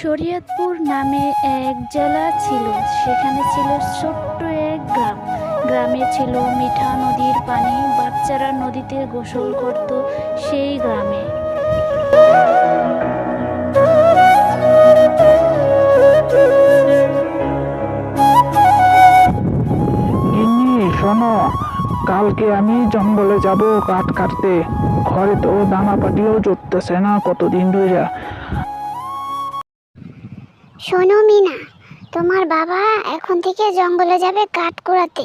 শরীয়তপুর নামে এক জেলা ছিল। সেখানে ছিল ছোট্ট এক গ্রাম। গ্রামে ছিল মিঠা নদীর পানি। বাচ্চারা নদীতে গোসল করত সেই গ্রামে। শোনো। কালকে আমি জঙ্গলে যাব কাঠ কাটতে। ঘরে তো দানা পাটিও জুটতেছে না কতদিন ধরে শোনো মিনা তোমার বাবা এখন থেকে জঙ্গলে যাবে কাঠ কুড়াতে।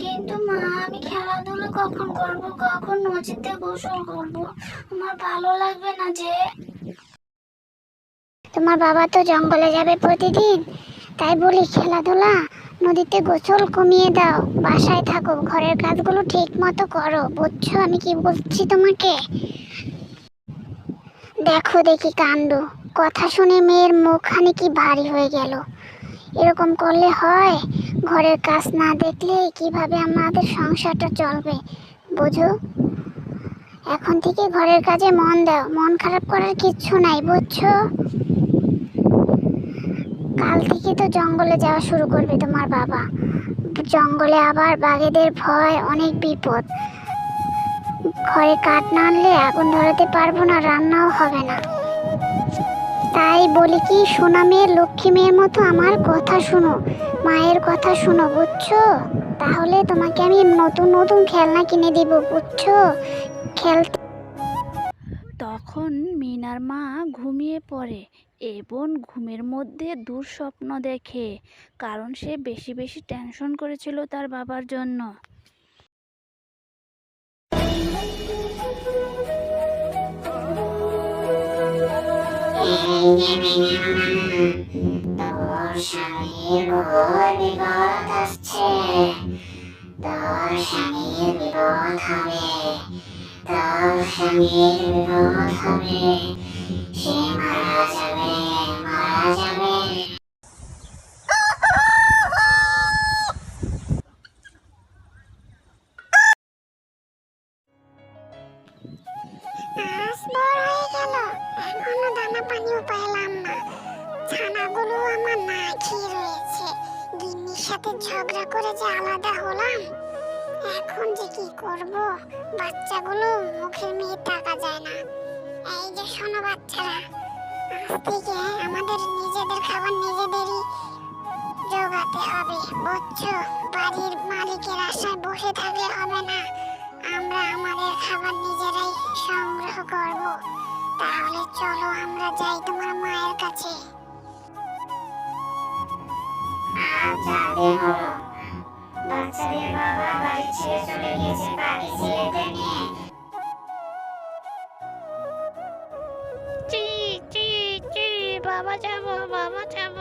কিন্তু মা আমি খেলাধুলা কখন করব? কখন নদীতে গোসল করব? আমার ভালো লাগবে না যে। তোমার বাবা তো জঙ্গলে যাবে প্রতিদিন তাই বলি খেলাধুলা নদীতে গোসল কমিয়ে দাও বাসায় থাকো ঘরের কাজগুলো ঠিক মতো করো বুঝছ আমি কি বলছি তোমাকে? দেখো দেখি কাণ্ড। কথা শুনে মেয়ের মুখখানি কি ভারী হয়ে গেল। এরকম করলে হয়? ঘরের কাজ না দেখলে কীভাবে আমাদের সংসারটা চলবে? বুঝো? এখন থেকে ঘরের কাজে মন দাও। মন খারাপ করার কিচ্ছু নাই, বুঝছ? কাল থেকে তো জঙ্গলে যাওয়া শুরু করবে তোমার বাবা। জঙ্গলে আবার বাঘেদের ভয়, অনেক বিপদ। ঘরে কাঠ না আনলে আগুন ধরাতে পারব না, রান্নাও হবে না। তাই বলি কি, সোনা মেয়ের লক্ষ্মী মেয়ের মতো আমার কথা শোনো। মায়ের কথা শোনো, বুঝছ? তাহলে তোমাকে আমি নতুন নতুন খেলনা কিনে দিব, বুঝছ? খেলতে তখন মিনার মা ঘুমিয়ে পড়ে এবং ঘুমের মধ্যে দুঃস্বপ্ন দেখে, কারণ সে বেশি বেশি টেনশন করেছিল তার বাবার জন্য। তোর স্বামীর ঘোর বিপদ আসছে তোর স্বামীর বিপদ হবে তোর স্বামীর বিপদ হবে পানিও পাইলাম না। ছানাগুলো আমার না খেয়ে রয়েছে। গিন্নির সাথে ঝগড়া করে যে আলাদা হলাম, এখন যে কি করব? বাচ্চাগুলো মুখের মেয়ে টাকা যায় না। এই যে শোনো বাচ্চারা, আজ থেকে আমাদের নিজেদের খাবার নিজেদেরই জোগাতে হবে, বুঝছ? বাড়ির মালিকের আশায় বসে থাকলে হবে না। আমরা আমাদের খাবার নিজেরাই সংগ্রহ করব। তাহলে চলো আমরা যাই তোমার মায়ের কাছে। যাবে হলো বাচ্চাদের বাবা বাড়ি ছেড়ে চলে গেছে বাড়ি ছেলেদের নিয়ে চি চি চি বাবা যাব বাবা যাব।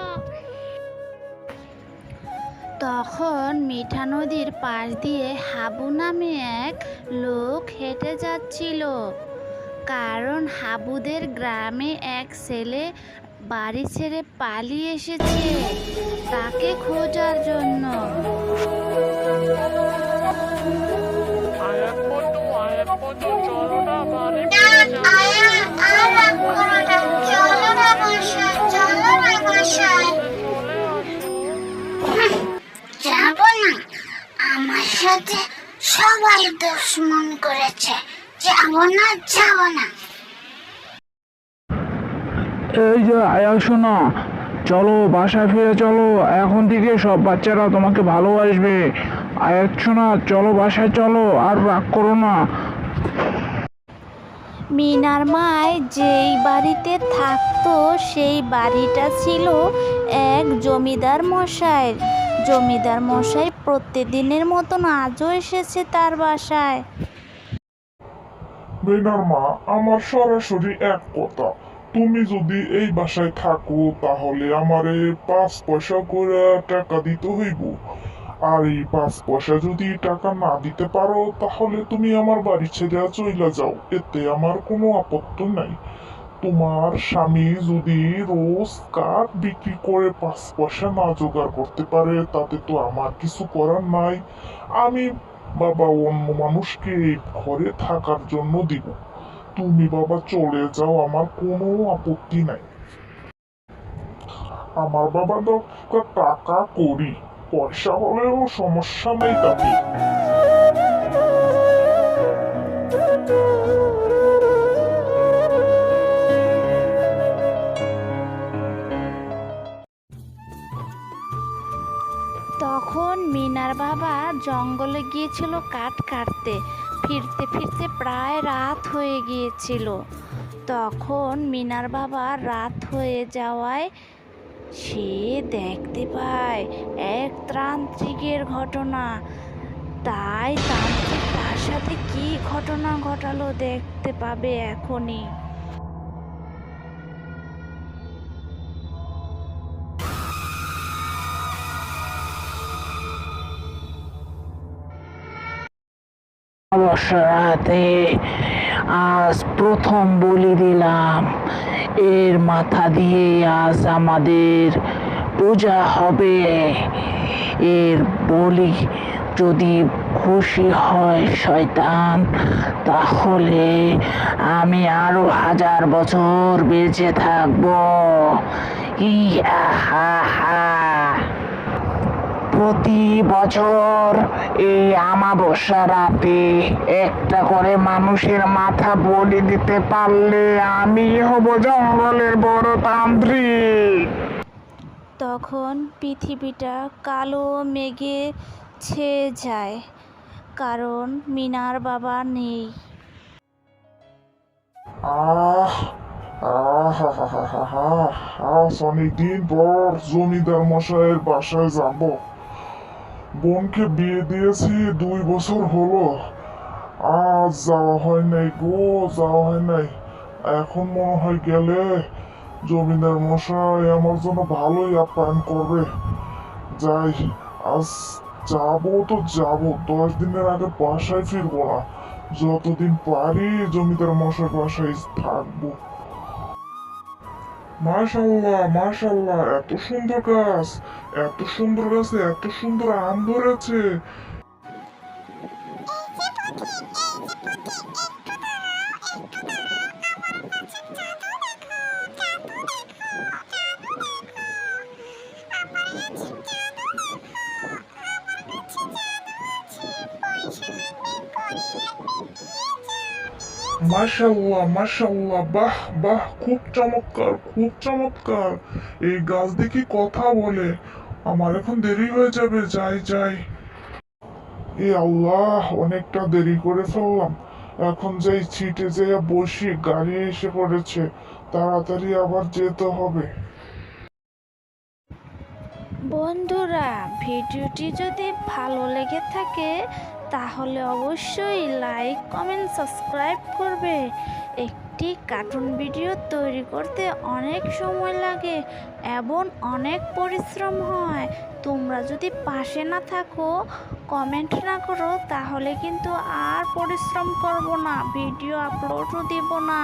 তখন মিঠা নদীর পাশ দিয়ে হাবু নামে এক লোক হেঁটে যাচ্ছিল। কারণ হাবুদের গ্রামে এক ছেলে বাড়ি ছেড়ে পালিয়ে এসেছে তাকে খোঁজার জন্য। যাব না আমার সাথে সবাই দুশ্মন করেছে। যাব না যাব না এই যে আয়া শোনো। চলো বাসায় ফিরে চলো। এখন থেকে সব বাচ্চারা তোমাকে ভালোবাসবে। আয়াত শোনা চলো বাসায় চলো। আর রাগ করো না। মিনার মায় যেই বাড়িতে থাকতো সেই বাড়িটা ছিল এক জমিদার মশাইয়ের। জমিদার মশাই প্রতিদিনের মতন আজও এসেছে তার বাসায়। মিনার মা। আমার সরাসরি এক কথা, তুমি যদি এই বাসায় থাকো, তাহলে আমারে পাঁচ পয়সা করে টাকা দিতে হইব। আর এই পাঁচ পয়সা যদি টাকা না দিতে পারো, তাহলে তুমি আমার বাড়ি ছেড়ে চইলা যাও। এতে আমার কোনো আপত্তি নাই। তোমার স্বামী যদি রোজ কাঠ বিক্রি করে পাঁচ পয়সা না জোগাড় করতে পারে, তাতে তো আমার কিছু করার নাই। আমি বাবা অন্য মানুষকে এই ঘরে থাকার জন্য দিব তুমি বাবা চলে যাও, আমার কোনো আপত্তি নাই। আমার বাবা দরকার টাকা করি, পয়সা হলেও সমস্যা নেই তাতে। তখন মিনার বাবা জঙ্গলে গিয়েছিল কাঠ কাটতে। ফিরতে ফিরতে প্রায় রাত হয়ে গিয়েছিল। তখন মিনার বাবা রাত হয়ে যাওয়ায় সে দেখতে পায় এক তান্ত্রিকের ঘটনা। তাই তান্ত্রিক তার সাথে কী ঘটনা ঘটালো দেখতে পাবে এখনই। অবসরাতে আজ প্রথম বলি দিলাম। এর মাথা দিয়ে আজ আমাদের পূজা হবে। এর বলি যদি খুশি হয় শয়তান, তাহলে আমি আরও হাজার বছর বেঁচে থাকব। ইয়া হা হা। প্রতি বছর এই আমাবস্যা রাতে একটা করে মানুষের মাথা বলি দিতে পারলে আমি হব জঙ্গলের বড় তান্ত্রিক। তখন পৃথিবীটা কালো মেঘে ছেয়ে যায় কারণ মিনার বাবা নেই। আহ আহ অনেকদিন পর জমিদার মশাইয়ের বাসায় যাব। বোনকে বিয়ে দিয়েছি, দুই বছর হলো। আজ যাওয়া হয় নাই গো, যাওয়া হয় নাই। এখন মনে হয় গেলে জমিদার মশাই আমার জন্য ভালোই আপ্যায়ন করবে। যাই, আজ যাব তো যাব, দশ দিনের আগে বাসায় ফিরবো না। যতদিন পারি জমিদার মশার বাসায় থাকব। মাশাল্লাহ মাশাল্লাহ এত সুন্দর গাছ এত সুন্দর গাছে এত সুন্দর আম ধরেছে। মাশাল্লাহ মাশাল্লাহ বাহ বাহ, খুব চমৎকার খুব চমৎকার। এই গাছ দেখি কথা বলে। আমার এখন দেরি হয়ে যাবে, যাই যাই। এ আল্লাহ, অনেকটা দেরি করে ফেললাম। এখন যাই, ছিটে যেয়ে বসি, গাড়ি এসে পড়েছে। তাড়াতাড়ি আবার যেতে হবে। বন্ধুরা, ভিডিওটি যদি ভালো লেগে থাকে তাহলে অবশ্যই লাইক কমেন্ট সাবস্ক্রাইব করবে। একটি কার্টুন ভিডিও তৈরি করতে অনেক সময় লাগে এবং অনেক পরিশ্রম হয়। তোমরা যদি পাশে না থাকো কমেন্ট না করো, তাহলে কিন্তু আর পরিশ্রম করব না ভিডিও আপলোডও দিব না।